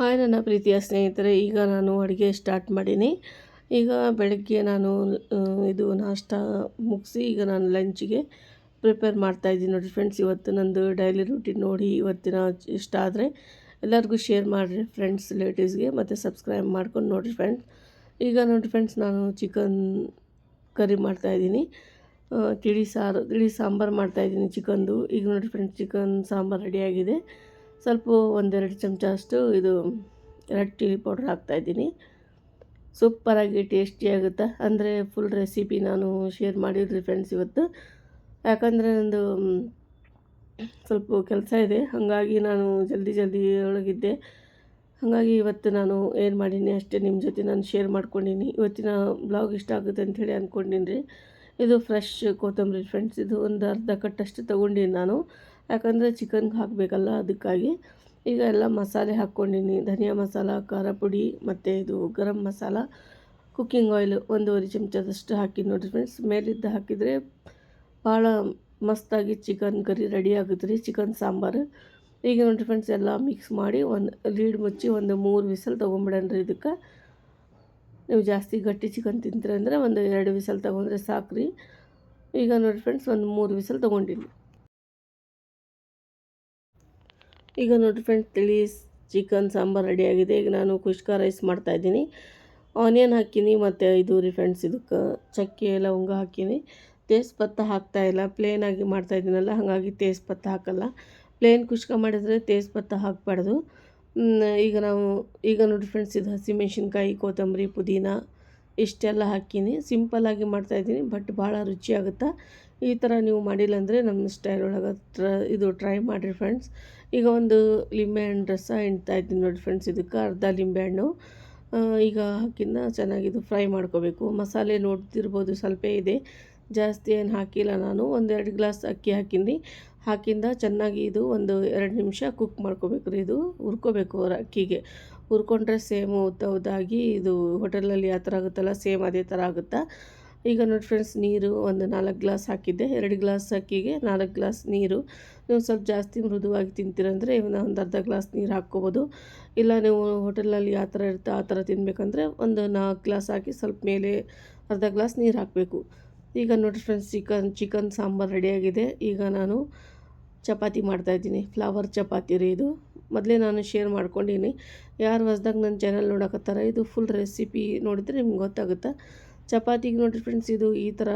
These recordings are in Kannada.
ಹಾಯ್, ನನ್ನ ಪ್ರೀತಿಯ ಸ್ನೇಹಿತರೆ, ಈಗ ನಾನು ಅಡುಗೆ ಸ್ಟಾರ್ಟ್ ಮಾಡೀನಿ. ಈಗ ಬೆಳಗ್ಗೆ ನಾನು ಇದು ನಾಷ್ಟ ಮುಗಿಸಿ ಈಗ ನಾನು ಲಂಚ್ಗೆ ಪ್ರಿಪೇರ್ ಮಾಡ್ತಾ ಇದ್ದೀನಿ. ನೋಡಿ ಫ್ರೆಂಡ್ಸ್ ಇವತ್ತು ನಂದು ಡೈಲಿ ರೂಟೀನ್ ನೋಡಿ ಇವತ್ತಿನ ಇಷ್ಟ ಆದರೆ ಎಲ್ಲರಿಗೂ ಶೇರ್ ಮಾಡಿರಿ ಫ್ರೆಂಡ್ಸ್ ರಿಲೇಟಿವ್ಸ್ಗೆ ಮತ್ತು ಸಬ್ಸ್ಕ್ರೈಬ್ ಮಾಡ್ಕೊಂಡು ನೋಡಿರಿ ಫ್ರೆಂಡ್ಸ್ ಈಗ ನೋಡಿ ಫ್ರೆಂಡ್ಸ್ ನಾನು ಚಿಕನ್ ಕರಿ ಮಾಡ್ತಾಯಿದ್ದೀನಿ ತಿಳಿ ಸಾರು ತಿಳಿ ಸಾಂಬಾರು ಮಾಡ್ತಾಯಿದ್ದೀನಿ ಚಿಕನ್ದು ಈಗ ನೋಡಿ ಫ್ರೆಂಡ್ಸ್ ಚಿಕನ್ ಸಾಂಬಾರು ರೆಡಿಯಾಗಿದೆ ಸ್ವಲ್ಪ ಒಂದೆರಡು ಚಮಚ ಅಷ್ಟು ಇದು ರೆಡ್ ಚಿಲ್ಲಿ ಪೌಡ್ರ್ ಹಾಕ್ತಾಯಿದ್ದೀನಿ ಸೂಪರಾಗಿ ಟೇಸ್ಟಿ ಆಗುತ್ತೆ. ಅಂದರೆ ಫುಲ್ ರೆಸಿಪಿ ನಾನು ಶೇರ್ ಮಾಡಿದ್ರಿ ಫ್ರೆಂಡ್ಸ್ ಇವತ್ತು. ಯಾಕಂದರೆ ನಂದು ಸ್ವಲ್ಪ ಕೆಲಸ ಇದೆ. ಹಾಗಾಗಿ ನಾನು ಜಲ್ದಿ ಜಲ್ದಿ ಒಳಗಿದ್ದೆ. ಹಾಗಾಗಿ ಇವತ್ತು ನಾನು ಏನು ಮಾಡೀನಿ ಅಷ್ಟೇ ನಿಮ್ಮ ಜೊತೆ ನಾನು ಶೇರ್ ಮಾಡ್ಕೊಂಡೀನಿ. ಇವತ್ತಿನ ಬ್ಲಾಗ್ ಇಷ್ಟ ಆಗುತ್ತೆ ಅಂಥೇಳಿ ಅಂದ್ಕೊಂಡಿನಿ ರೀ ಇದು ಫ್ರೆಶ್ ಕೊತ್ತಂಬರಿ ಫ್ರೆಂಡ್ಸ್ ಇದು ಒಂದು ಅರ್ಧ ಕಟ್ಟಷ್ಟು ತೊಗೊಂಡೀನಿ ನಾನು. ಯಾಕಂದರೆ ಚಿಕನ್ಗೆ ಹಾಕಬೇಕಲ್ಲ ಅದಕ್ಕಾಗಿ. ಈಗ ಎಲ್ಲ ಮಸಾಲೆ ಹಾಕ್ಕೊಂಡಿನಿ. ಧನಿಯಾ ಮಸಾಲ, ಖಾರ ಪುಡಿ ಮತ್ತು ಇದು ಗರಂ ಮಸಾಲ ಕುಕ್ಕಿಂಗ್ ಆಯಿಲ್ ಒಂದೂವರೆ ಚಮಚದಷ್ಟು ಹಾಕಿ ನೋಡಿರಿ ಫ್ರೆಂಡ್ಸ್ ಮೇಲಿದ್ದ ಹಾಕಿದರೆ ಭಾಳ ಮಸ್ತಾಗಿ ಚಿಕನ್ ಕರಿ ರೆಡಿ ಆಗುತ್ತೆ ರೀ ಚಿಕನ್ ಸಾಂಬಾರು. ಈಗ ನೋಡಿರಿ ಫ್ರೆಂಡ್ಸ್ ಎಲ್ಲ ಮಿಕ್ಸ್ ಮಾಡಿ ಒಂದು ಲೀಡ್ ಮುಚ್ಚಿ ಒಂದು ಮೂರು ವಿಸಲ್ ತೊಗೊಂಬಿಡನ್ರಿ ಇದಕ್ಕೆ. ನೀವು ಜಾಸ್ತಿ ಗಟ್ಟಿ ಚಿಕನ್ ತಿಂತೀರಿ ಅಂದರೆ ಒಂದು ಎರಡು ವಿಸಲ್ ತೊಗೊಂಡ್ರೆ ಸಾಕು ರೀ ಈಗ ನೋಡಿರಿ ಫ್ರೆಂಡ್ಸ್ ಒಂದು ಮೂರು ವಿಸಲ್ ತೊಗೊಂಡಿನಿ. ಈಗ ನೋಡಿ ಫ್ರೆಂಡ್ಸ್ ತಿಳಿ ಚಿಕನ್ ಸಾಂಬಾರು ರೆಡಿಯಾಗಿದೆ ಈಗ ನಾನು ಕುಷ್ಕ ರೈಸ್ ಮಾಡ್ತಾಯಿದ್ದೀನಿ ಆನಿಯನ್ ಹಾಕೀನಿ ಮತ್ತು ಇದು ರೀ ಫ್ರೆಂಡ್ಸ್ ಇದಕ್ಕೆ ಚಕ್ಕೆ, ಲವಂಗ ಹಾಕೀನಿ. ತೇಜ್ಪತ್ತ ಹಾಕ್ತಾಯಿಲ್ಲ ಪ್ಲೇನಾಗಿ ಮಾಡ್ತಾಯಿದ್ದೀನಲ್ಲ ಹಾಗಾಗಿ ತೇಜ್ಪತ್ತ ಹಾಕಲ್ಲ. ಪ್ಲೇನ್ ಕುಷ್ಕ ಮಾಡಿದರೆ ತೇಜ್ಪತ್ತ ಹಾಕಬಾರ್ದು. ಈಗ ನಾವು, ಈಗ ನೋಡಿ ಫ್ರೆಂಡ್ಸ್ ಇದು ಹಸಿಮೆಣ್ಸಿನ್ಕಾಯಿ ಕೊತ್ತಂಬರಿ, ಪುದೀನ, ಇಷ್ಟೆಲ್ಲ ಹಾಕೀನಿ. ಸಿಂಪಲ್ಲಾಗಿ ಮಾಡ್ತಾಯಿದ್ದೀನಿ ಬಟ್ ಭಾಳ ರುಚಿಯಾಗುತ್ತೆ? ಈ ಥರ ನೀವು ಮಾಡಿಲ್ಲ ಅಂದರೆ ನಮ್ಮ ಸ್ಟೈಲ್ ಒಳಗೆ ಟ್ರ ಇದು ಟ್ರೈ ಮಾಡಿರಿ ಫ್ರೆಂಡ್ಸ್ ಈಗ ಒಂದು ಲಿಂಬೆಹಣ್ಣು ರಸ ಹಿಂಡ್ತಾ ಇದ್ದೀನಿ ನೋಡಿ ಫ್ರೆಂಡ್ಸ್ ಇದಕ್ಕೆ ಅರ್ಧ ಲಿಂಬೆಹಣ್ಣು ಈಗ ಹಾಕಿಂದ ಚೆನ್ನಾಗಿದು ಫ್ರೈ ಮಾಡ್ಕೋಬೇಕು. ಮಸಾಲೆ ನೋಡ್ತಿರ್ಬೋದು ಸ್ವಲ್ಪ ಇದೆ. ಜಾಸ್ತಿ ಏನು ಹಾಕಿಲ್ಲ ನಾನು. ಒಂದೆರಡು ಗ್ಲಾಸ್ ಅಕ್ಕಿ ಹಾಕಿನಿ ಹಾಕಿಂದ ಚೆನ್ನಾಗಿ ಇದು ಒಂದು ಎರಡು ನಿಮಿಷ ಕುಕ್ ಮಾಡ್ಕೋಬೇಕು ರೀ ಇದು. ಹುರ್ಕೋಬೇಕು ಅಕ್ಕಿಗೆ. ಹುರ್ಕೊಂಡ್ರೆ ಸೇಮ್ ಉದ್ದ ಉದ್ದಾಗಿ ಇದು ಹೋಟೆಲಲ್ಲಿ ಯಾವ ಥರ ಆಗುತ್ತಲ್ಲ, ಸೇಮ್ ಅದೇ ಥರ ಆಗುತ್ತಾ? ಈಗ ನೋಡಿ ಫ್ರೆಂಡ್ಸ್, ನೀರು ಒಂದು ನಾಲ್ಕು ಗ್ಲಾಸ್ ಹಾಕಿದ್ದೆ. ಎರಡು ಗ್ಲಾಸ್ ಅಕ್ಕಿಗೆ ನಾಲ್ಕು ಗ್ಲಾಸ್ ನೀರು. ನೀವು ಸ್ವಲ್ಪ ಜಾಸ್ತಿ ಮೃದುವಾಗಿ ತಿಂತೀರಂದರೆ ಒಂದು ಅರ್ಧ ಗ್ಲಾಸ್ ನೀರು ಹಾಕ್ಕೋಬೋದು. ಇಲ್ಲ ನೀವು ಹೋಟೆಲ್ನಲ್ಲಿ ಯಾವ ಥರ ಇರುತ್ತೆ ಆ ಥರ ತಿನ್ನಬೇಕಂದ್ರೆ ಒಂದು ನಾಲ್ಕು ಗ್ಲಾಸ್ ಹಾಕಿ ಸ್ವಲ್ಪ ಮೇಲೆ ಅರ್ಧ ಗ್ಲಾಸ್ ನೀರು ಹಾಕಬೇಕು. ಈಗ ನೋಡಿ ಫ್ರೆಂಡ್ಸ್, ಚಿಕನ್ ಚಿಕನ್ ಸಾಂಬಾರು ರೆಡಿಯಾಗಿದೆ ಈಗ ನಾನು ಚಪಾತಿ ಮಾಡ್ತಾಯಿದ್ದೀನಿ ಫ್ಲವರ್ ಚಪಾತಿ ರೀ ಇದು. ಮೊದಲೇ ನಾನು ಶೇರ್ ಮಾಡ್ಕೊಂಡೀನಿ. ಯಾರು ಹೊಸ್ದಾಗ ನನ್ನ ಚಾನಲ್ ನೋಡಕತ್ತಾರ, ಇದು ಫುಲ್ ರೆಸಿಪಿ ನೋಡಿದರೆ ನಿಮ್ಗೆ ಗೊತ್ತಾಗುತ್ತೆ? ಚಪಾತಿಗೆ ನೋಡಿರಿ ಫ್ರೆಂಡ್ಸ್ ಇದು ಈ ಥರ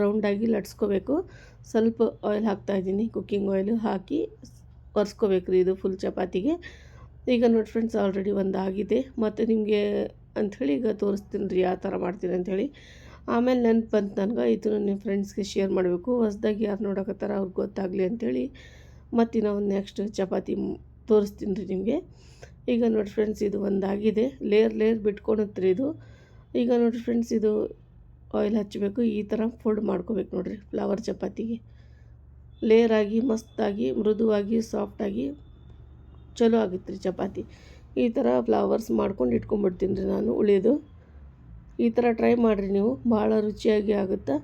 ರೌಂಡಾಗಿ ಲಟ್ಸ್ಕೋಬೇಕು. ಸ್ವಲ್ಪ ಆಯಿಲ್ ಹಾಕ್ತಾಯಿದ್ದೀನಿ ಕುಕ್ಕಿಂಗ್ ಆಯಿಲ್ ಹಾಕಿ ಒರೆಸ್ಕೋಬೇಕು ರೀ ಇದು ಫುಲ್ ಚಪಾತಿಗೆ. ಈಗ ನೋಡಿ ಫ್ರೆಂಡ್ಸ್ ಆಲ್ರೆಡಿ ಒಂದು ಆಗಿದೆ ಮತ್ತು ನಿಮಗೆ ಅಂಥೇಳಿ ಈಗ ತೋರಿಸ್ತೀನಿ ರೀ ಯಾವ ಥರ ಮಾಡ್ತೀನಿ ಅಂಥೇಳಿ ಆಮೇಲೆ ನೆನಪು ಬಂತು ನನಗೆ ಇದನ್ನು ನಿಮ್ಮ ಫ್ರೆಂಡ್ಸ್ಗೆ ಶೇರ್ ಮಾಡಬೇಕು. ಹೊಸ್ದಾಗಿ ಯಾರು ನೋಡಕತ್ತಾರ ಅವ್ರಿಗೆ ಗೊತ್ತಾಗಲಿ ಅಂಥೇಳಿ ಮತ್ತು ನಾವು ನೆಕ್ಸ್ಟ್ ಚಪಾತಿ ತೋರಿಸ್ತೀನಿ ರೀ ನಿಮಗೆ. ಈಗ ನೋಡಿ ಫ್ರೆಂಡ್ಸ್ ಇದು ಒಂದಾಗಿದೆ. ಲೇಯರ್ ಲೇಯರ್ ಬಿಟ್ಕೊಳುತ್ತೆ ರೀ ಇದು. ಈಗ ನೋಡಿರಿ ಫ್ರೆಂಡ್ಸ್ ಇದು ಆಯಿಲ್ ಹಚ್ಚಬೇಕು ಈ ಥರ ಫೋಲ್ಡ್ ಮಾಡ್ಕೋಬೇಕು ನೋಡಿರಿ ಫ್ಲವರ್ ಚಪಾತಿಗೆ. ಲೇಯರ್ ಆಗಿ, ಮಸ್ತಾಗಿ, ಮೃದುವಾಗಿ ಸಾಫ್ಟಾಗಿ ಚಲೋ ಆಗುತ್ತೆ ರೀ ಚಪಾತಿ. ಈ ಥರ ಫ್ಲವರ್ಸ್ ಮಾಡ್ಕೊಂಡು ಇಟ್ಕೊಂಡ್ಬಿಡ್ತೀನಿ ರೀ ನಾನು ಉಳಿಯೋದು ಈ ಥರ ಟ್ರೈ ಮಾಡಿರಿ ನೀವು, ಭಾಳ ರುಚಿಯಾಗಿ ಆಗುತ್ತೆ?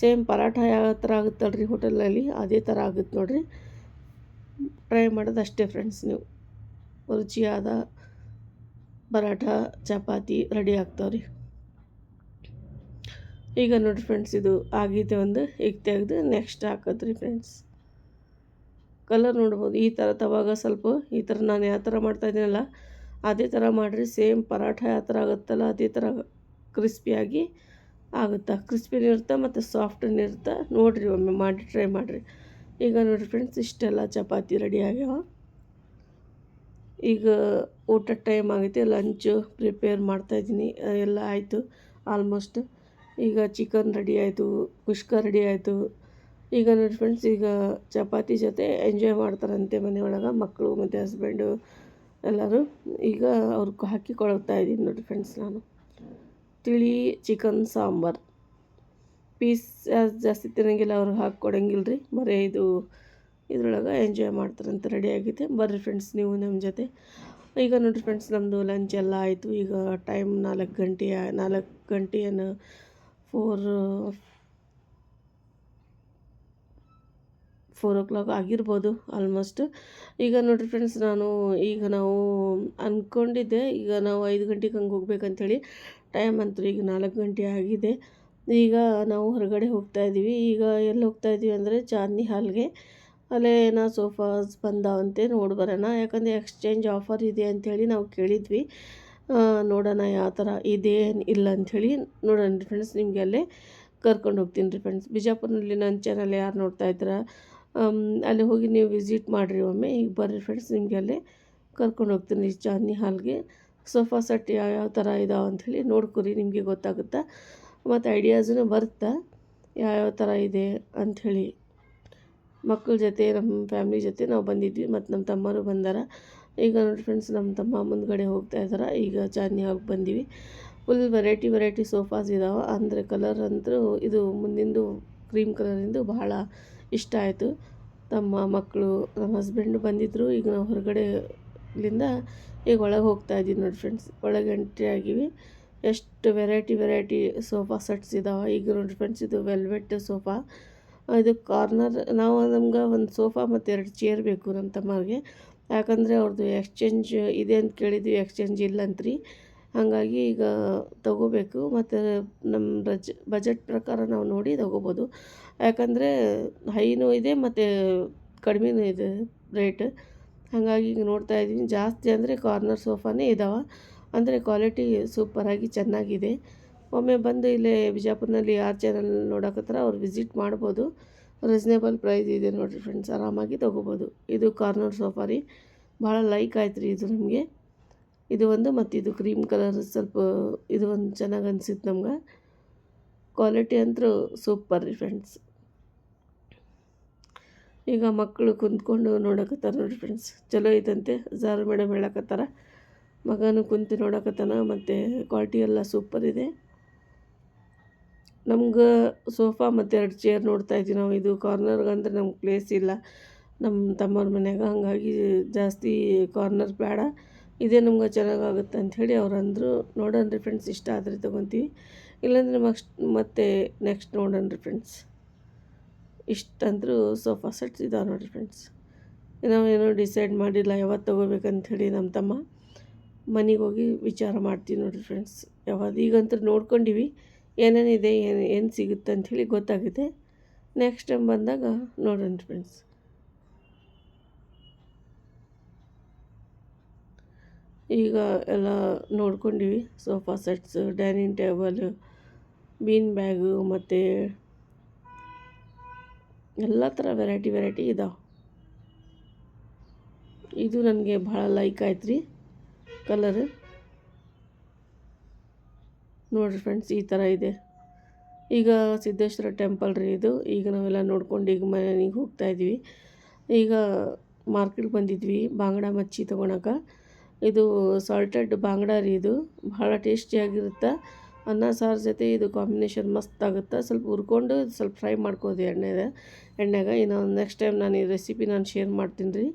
ಸೇಮ್ ಪರಾಠ ಯಾವ ಥರ ಆಗುತ್ತಲ್ಲ ರೀ ಹೋಟೆಲಲ್ಲಿ ಅದೇ ಥರ ಆಗುತ್ತೆ ನೋಡಿರಿ. ಟ್ರೈ ಮಾಡೋದು ಅಷ್ಟೇ ಫ್ರೆಂಡ್ಸ್ ನೀವು. ರುಚಿಯಾದ ಪರಾಠ, ಚಪಾತಿ ರೆಡಿ ಆಗ್ತಾವೆ ರೀ ಈಗ ನೋಡಿ ಫ್ರೆಂಡ್ಸ್ ಇದು ಆಗಿದೆ ಒಂದು ಈಗ ತೆಗೆದು ನೆಕ್ಸ್ಟ್ ಹಾಕೋದ್ರಿ ಫ್ರೆಂಡ್ಸ್ ಕಲರ್ ನೋಡ್ಬೋದು, ಈ ಥರ ತವಾಗ ಸ್ವಲ್ಪ, ಈ ಥರ ನಾನು ಯಾವ ಥರ ಮಾಡ್ತಾಯಿದ್ದೀನಲ್ಲ ಅದೇ ಥರ ಮಾಡಿರಿ ಸೇಮ್ ಪರಾಠ ಯಾವ ಥರ ಆಗುತ್ತಲ್ಲ, ಅದೇ ಥರ ಕ್ರಿಸ್ಪಿಯಾಗಿ ಆಗುತ್ತೆ. ಕ್ರಿಸ್ಪಿನೂ ಇರುತ್ತೆ ಮತ್ತು ಸಾಫ್ಟೂ ಇರುತ್ತೆ, ನೋಡಿರಿ ಒಮ್ಮೆ ಮಾಡಿ ಟ್ರೈ ಮಾಡಿರಿ. ಈಗ ನೋಡಿರಿ ಫ್ರೆಂಡ್ಸ್ ಇಷ್ಟೆಲ್ಲ ಚಪಾತಿ ರೆಡಿ ಆಗ್ಯಾವ. ಈಗ ಊಟದ ಟೈಮ್ ಆಗೈತೆ ಲಂಚು ಪ್ರಿಪೇರ್ ಮಾಡ್ತಾಯಿದ್ದೀನಿ ಎಲ್ಲ ಆಯಿತು ಆಲ್ಮೋಸ್ಟ್ ಈಗ ಚಿಕನ್ ರೆಡಿ ಆಯಿತು ಕುಷ್ಕ ರೆಡಿ ಆಯಿತು. ಈಗ ನೋಡಿ ಫ್ರೆಂಡ್ಸ್ ಈಗ ಚಪಾತಿ ಜೊತೆ ಎಂಜಾಯ್ ಮಾಡ್ತಾರಂತೆ ಮನೆಯೊಳಗೆ ಮಕ್ಕಳು ಮತ್ತು ಹಸ್ಬೆಂಡು ಎಲ್ಲರೂ. ಈಗ ಅವ್ರಿಗೆ ಹಾಕಿ ಇದ್ದೀನಿ ನೋಡಿ ಫ್ರೆಂಡ್ಸ್ ನಾನು. ತಿಳಿ ಚಿಕನ್ ಸಾಂಬಾರು. ಪೀಸ್ ಜಾಸ್ತಿ ತಿನ್ನಂಗಿಲ್ಲ ಅವ್ರಿಗೆ ಹಾಕಿ ಕೊಡಂಗಿಲ್ಲ ರೀ ಬರೀ ಇದು, ಇದ್ರೊಳಗೆ ಎಂಜಾಯ್ ಮಾಡ್ತಾರಂತೆ ರೆಡಿ ಆಗಿದೆ. ಬರ್ರಿ ಫ್ರೆಂಡ್ಸ್ ನೀವು ನಮ್ಮ ಜೊತೆ. ಈಗ ನೋಡಿರಿ ಫ್ರೆಂಡ್ಸ್ ನಮ್ಮದು ಲಂಚ್ ಎಲ್ಲ ಆಯಿತು. ಈಗ ಟೈಮ್ ನಾಲ್ಕು ಗಂಟೆ ನಾಲ್ಕು ಗಂಟೆ ಏನು ಫೋರ್ ಫೋರ್ ಓ ಕ್ಲಾಕ್ ಆಗಿರ್ಬೋದು ಆಲ್ಮೋಸ್ಟ್ ಈಗ ನೋಡಿರಿ ಫ್ರೆಂಡ್ಸ್ ನಾನು ಈಗ ನಾವು ಅಂದ್ಕೊಂಡಿದ್ದೆ ಈಗ ನಾವು ಐದು ಗಂಟೆಗೆ ಹಂಗೆ ಹೋಗ್ಬೇಕಂತೇಳಿ. ಟೈಮ್ ಅಂತೂ ಈಗ ನಾಲ್ಕು ಗಂಟೆ ಆಗಿದೆ. ಈಗ ನಾವು ಹೊರಗಡೆ ಹೋಗ್ತಾ ಇದ್ದೀವಿ. ಈಗ ಎಲ್ಲಿ ಹೋಗ್ತಾ ಇದ್ದೀವಿ ಅಂದರೆ ಚಾಂದ್ನಿ ಹಾಲ್ಗೆ. ಅಲ್ಲೇ ಸೋಫಾಸ್ ಬಂದಾವಂತೆ ನೋಡಿ ಬರೋಣ. ಯಾಕಂದರೆ ಎಕ್ಸ್ಚೇಂಜ್ ಆಫರ್ ಇದೆ ಅಂಥೇಳಿ ನಾವು ಕೇಳಿದ್ವಿ. ನೋಡೋಣ ಯಾವ ಥರ ಇದೆ ಇಲ್ಲ ಅಂಥೇಳಿ ನೋಡೋಣ ಫ್ರೆಂಡ್ಸ್ ನಿಮಗೆ ಅಲ್ಲೇ ಕರ್ಕೊಂಡು ಹೋಗ್ತೀನಿ ರೀ ಫ್ರೆಂಡ್ಸ್ ಬಿಜಾಪುರ್ನಲ್ಲಿ ನನ್ನ ಚಾನಲ್ ಯಾರು ನೋಡ್ತಾ ಇದ್ದೀರಾ? ಅಲ್ಲಿ ಹೋಗಿ ನೀವು ವಿಸಿಟ್ ಮಾಡಿರಿ ಒಮ್ಮೆ. ಈಗ ಬರ್ರಿ ಫ್ರೆಂಡ್ಸ್ ನಿಮಗೆ ಅಲ್ಲೇ ಕರ್ಕೊಂಡು ಹೋಗ್ತೀನಿ ಚಾಂದ್ನಿ ಹಾಲ್ಗೆ. ಸೋಫಾ ಸೆಟ್ ಯಾವ್ಯಾವ ಥರ ಇದಾವೆ ಅಂಥೇಳಿ ನೋಡ್ಕೊರಿ, ನಿಮಗೆ ಗೊತ್ತಾಗುತ್ತಾ? ಮತ್ತು ಐಡಿಯಾಸೂ ಬರುತ್ತಾ? ಯಾವ್ಯಾವ ಥರ ಇದೆ ಅಂಥೇಳಿ. ಮಕ್ಕಳ ಜೊತೆ ನಮ್ಮ ಫ್ಯಾಮ್ಲಿ ಜೊತೆ ನಾವು ಬಂದಿದ್ವಿ, ಮತ್ತು ನಮ್ಮ ತಮ್ಮರು ಬಂದಾರ. ಈಗ ನೋಡಿ ಫ್ರೆಂಡ್ಸ್ ನಮ್ಮ ತಮ್ಮ ಮುಂದ್ಗಡೆ ಹೋಗ್ತಾ ಇದ್ದಾರೆ ಈಗ ಚಾಂದಿ ಹಾಲ್ಗೆ ಬಂದೀವಿ. ಫುಲ್ ವೆರೈಟಿ ವೆರೈಟಿ ಸೋಫಾಸ್ ಇದಾವೆ. ಅಂದರೆ ಕಲರ್ ಅಂತೂ ಇದು ಮುಂದಿಂದು ಕ್ರೀಮ್ ಕಲರಿಂದು ಬಹಳ ಇಷ್ಟ ಆಯಿತು. ತಮ್ಮ ಮಕ್ಕಳು ನಮ್ಮ ಹಸ್ಬೆಂಡು ಬಂದಿದ್ದರು ಈಗ ನಾವು ಹೊರಗಡೆಲಿಂದ ಈಗ ಒಳಗೆ ಹೋಗ್ತಾ ಇದ್ದೀವಿ ನೋಡಿ ಫ್ರೆಂಡ್ಸ್ ಒಳಗೆ ಎಂಟ್ರಿ ಆಗಿವಿ. ಎಷ್ಟು ವೆರೈಟಿ ವೆರೈಟಿ ಸೋಫಾ ಸೆಟ್ಸ್ ಇದಾವೆ. ಈಗ ನೋಡಿ ಫ್ರೆಂಡ್ಸ್ ಇದು ವೆಲ್ವೆಟ್ ಸೋಫಾ ಇದು ಕಾರ್ನರ್, ನಾವು ನಮ್ಗೆ ಒಂದು ಸೋಫಾ ಮತ್ತು ಎರಡು ಚೇರ್ ಬೇಕು ನಮ್ಮ ತಮ್ಮಗೆ ಯಾಕಂದರೆ ಅವ್ರದ್ದು ಎಕ್ಸ್ಚೇಂಜ್ ಇದೆ ಅಂತ ಕೇಳಿದ್ವಿ, ಎಕ್ಸ್ಚೇಂಜ್ ಇಲ್ಲ ಇಲ್ಲಂತ್ರಿ ಹಾಗಾಗಿ ಈಗ ತಗೋಬೇಕು ಮತ್ತು ನಮ್ಮ ಬಜ್, ಬಜೆಟ್ ಪ್ರಕಾರ ನಾವು ನೋಡಿ ತಗೋಬೋದು. ಯಾಕಂದರೆ ಹೈನೂ ಇದೆ ಮತ್ತು ಕಡಿಮೆನೂ ಇದೆ ರೇಟ್. ಹಾಗಾಗಿ ಈಗ ನೋಡ್ತಾ ಇದ್ದೀನಿ, ಜಾಸ್ತಿ ಅಂದರೆ ಕಾರ್ನರ್ ಸೋಫಾನೇ ಇದ್ದಾವೆ ಅಂದರೆ ಕ್ವಾಲಿಟಿ ಸೂಪರಾಗಿ ಚೆನ್ನಾಗಿದೆ. ಒಮ್ಮೆ ಬಂದು ಇಲ್ಲೇ ಬಿಜಾಪುರ್ನಲ್ಲಿ ಯಾರು ಚಾನಲ್ ನೋಡಕತ್ತಾರ ಅವ್ರು ವಿಸಿಟ್ ಮಾಡ್ಬೋದು. ರೀಸ್ನೇಬಲ್ ಪ್ರೈಸ್ ಇದೆ ನೋಡಿರಿ ಫ್ರೆಂಡ್ಸ್, ಆರಾಮಾಗಿ ತೊಗೋಬೋದು. ಇದು ಕಾರ್ನರ್ ಸೋಫಾ ರೀ ಭಾಳ ಲೈಕ್ ಆಯ್ತು ರೀ ಇದು ನಮಗೆ. ಇದು ಒಂದು ಮತ್ತು ಇದು ಕ್ರೀಮ್ ಕಲರ್ ಸ್ವಲ್ಪ ಇದು ಒಂದು ಚೆನ್ನಾಗಿ ಅನಿಸಿತ್ತು ನಮ್ಗೆ. ಕ್ವಾಲಿಟಿ ಅಂತೂ ಸೂಪರ್ ರೀ ಫ್ರೆಂಡ್ಸ್. ಈಗ ಮಕ್ಕಳು ಕುಂತ್ಕೊಂಡು ನೋಡಕತ್ತಾರ ನೋಡಿರಿ ಫ್ರೆಂಡ್ಸ್. ಚಲೋ ಐತಂತೆ. ಜಾರು ಮೇಡಮ್ ಹೇಳಕತ್ತಾರ ಮಗನೂ ಕುಂತು ನೋಡಕತ್ತಾನ ಮತ್ತು ಕ್ವಾಲಿಟಿ ಎಲ್ಲ ಸೂಪರ್ ಇದೆ. ನಮ್ಗೆ ಸೋಫಾ ಮತ್ತು ಎರಡು ಚೇರ್ ನೋಡ್ತಾ ಇದ್ದೀವಿ ನಾವು. ಇದು ಕಾರ್ನರ್ಗೆ ಅಂದ್ರೆ ನಮ್ಗೆ ಪ್ಲೇಸ್ ಇಲ್ಲ. ನಮ್ಮ ತಮ್ಮವ್ರ ಮನ್ಯಾಗ ಹಾಗಾಗಿ ಜಾಸ್ತಿ ಕಾರ್ನರ್ ಬೇಡ. ಇದೇ ನಮ್ಗೆ ಚೆನ್ನಾಗಾಗುತ್ತೆ ಅಂಥೇಳಿ ಅವ್ರು ಅಂದರು ನೋಡೋಣ ರೀ ಫ್ರೆಂಡ್ಸ್ ಇಷ್ಟ ಆದರೆ ತೊಗೊತೀವಿ. ಇಲ್ಲಾಂದರೆ ಮಕ್ಸ್ಟ್ ಮತ್ತೆ ನೆಕ್ಸ್ಟ್ ನೋಡೋಣ ರೀ ಫ್ರೆಂಡ್ಸ್ ಇಷ್ಟಂದ್ರೂ ಸೋಫಾ ಸೆಟ್ಸ್ ಇದಾವೆ ನೋಡಿರಿ ಫ್ರೆಂಡ್ಸ್ ನಾವೇನೋ ಡಿಸೈಡ್ ಮಾಡಿಲ್ಲ ಯಾವತ್ತು ತೊಗೋಬೇಕಂಥೇಳಿ ನಮ್ಮ ತಮ್ಮ. ಮನೆಗೆ ಹೋಗಿ ವಿಚಾರ ಮಾಡ್ತೀವಿ ನೋಡಿರಿ ಫ್ರೆಂಡ್ಸ್ ಯಾವಾಗ ಈಗಂತೂ ನೋಡ್ಕೊಂಡಿವಿ. ಏನೇನಿದೆ, ಏನು ಏನು ಸಿಗುತ್ತೆ ಅಂಥೇಳಿ ಗೊತ್ತಾಗುತ್ತೆ ನೆಕ್ಸ್ಟ್ ಟೈಮ್ ಬಂದಾಗ ನೋಡೋಣ ಫ್ರೆಂಡ್ಸ್ ಈಗ ಎಲ್ಲ ನೋಡ್ಕೊಂಡಿವಿ sofa sets dining table bean bag ಮತ್ತು ಎಲ್ಲ ಥರ ವೆರೈಟಿ ವೆರೈಟಿ ಇದಾವೆ. ಇದು ನನಗೆ ಭಾಳ ಲೈಕ್ ಆಯ್ತು ರೀ ಕಲರ್ ನೋಡಿರಿ ಫ್ರೆಂಡ್ಸ್ ಈ ಥರ ಇದೆ. ಈಗ ಸಿದ್ದೇಶ್ವರ ಟೆಂಪಲ್ ರೀ ಇದು. ಈಗ ನಾವೆಲ್ಲ ನೋಡ್ಕೊಂಡು ಈಗ ಮನೆಗೆ ಹೋಗ್ತಾ ಇದ್ವಿ. ಈಗ ಮಾರ್ಕೆಟ್ಗೆ ಬಂದಿದ್ವಿ, ಬಾಂಗ್ಡಾ ಮಚ್ಚಿ ತೊಗೊಳಕ್ಕೆ ಇದು ಸಾಲ್ಟೆಡ್ ಬಾಂಗ್ಡಾ ರೀ ಇದು. ಭಾಳ ಟೇಸ್ಟಿಯಾಗಿರುತ್ತೆ ಅನ್ನ, ಸಾರು ಜೊತೆ ಇದು ಕಾಂಬಿನೇಷನ್ ಮಸ್ತ್ ಆಗುತ್ತೆ? ಸ್ವಲ್ಪ ಹುರ್ಕೊಂಡು ಸ್ವಲ್ಪ ಫ್ರೈ ಮಾಡ್ಕೋದು ಎಣ್ಣೆದ. ಎಣ್ಣೆಗೆ ಇನ್ನು ನೆಕ್ಸ್ಟ್ ಟೈಮ್ ನಾನು ಈ ರೆಸಿಪಿ ನಾನು ಶೇರ್ ಮಾಡ್ತೀನಿ ರೀ.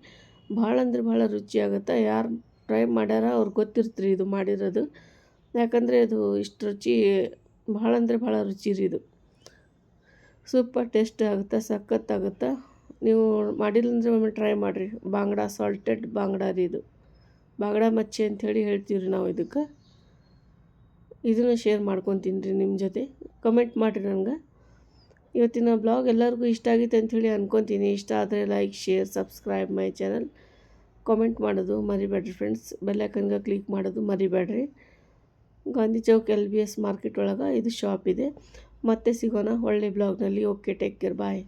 ಭಾಳ ಅಂದ್ರೆ ಭಾಳ ರುಚಿಯಾಗುತ್ತೆ ಯಾರು ಟ್ರೈ ಮಾಡ್ಯಾರ ಅವ್ರಿಗೆ ಗೊತ್ತಿರ್ತೀರಿ ಇದು ಮಾಡಿರೋದು. ಯಾಕಂದರೆ ಅದು ಇಷ್ಟು ರುಚಿ, ಭಾಳ ಅಂದರೆ ಭಾಳ ರುಚಿ ರೀ ಇದು. ಸೂಪರ್ ಟೇಸ್ಟ್ ಆಗುತ್ತೆ, ಸಖತ್ತಾಗುತ್ತೆ? ನೀವು ಮಾಡಿಲ್ಲ ಅಂದರೆ ಒಮ್ಮೆ ಟ್ರೈ ಮಾಡಿರಿ. ಬಾಂಗ್ಡಾ ಸಾಲ್ಟೆಡ್ ಬಾಂಗ್ಡಾ ರೀ ಇದು. ಬಾಂಗ್ಡಾ ಮಚ್ಚೆ ಅಂಥೇಳಿ ಹೇಳ್ತೀವಿ ರೀ ನಾವು ಇದಕ್ಕೆ. ಇದನ್ನು ಶೇರ್ ಮಾಡ್ಕೊತೀನಿ ರೀ ನಿಮ್ಮ ಜೊತೆ. ಕಮೆಂಟ್ ಮಾಡಿರಿ ನನಗೆ. ಇವತ್ತಿನ ಬ್ಲಾಗ್ ಎಲ್ಲರಿಗೂ ಇಷ್ಟ ಆಗಿತ್ತು ಅಂಥೇಳಿ ಅನ್ಕೊತೀನಿ. ಇಷ್ಟ ಆದರೆ like share subscribe my channel comment ಮಾಡೋದು ಮರಿಬೇಡ್ರಿ ಫ್ರೆಂಡ್ಸ್ ಬೆಲ್ಲೈಕನ್ಗೆ ಕ್ಲಿಕ್ ಮಾಡೋದು ಮರಿಬೇಡ್ರಿ. Gandhi Chowk L B S market ಒಳಗೆ ಇದು ಶಾಪ್ ಇದೆ. ಮತ್ತೆ ಸಿಗೋಣ ಒಳ್ಳೆ ಬ್ಲಾಗ್ನಲ್ಲಿ ಓಕೆ ಟೇಕ್ ಕೇರ್ ಬಾಯ್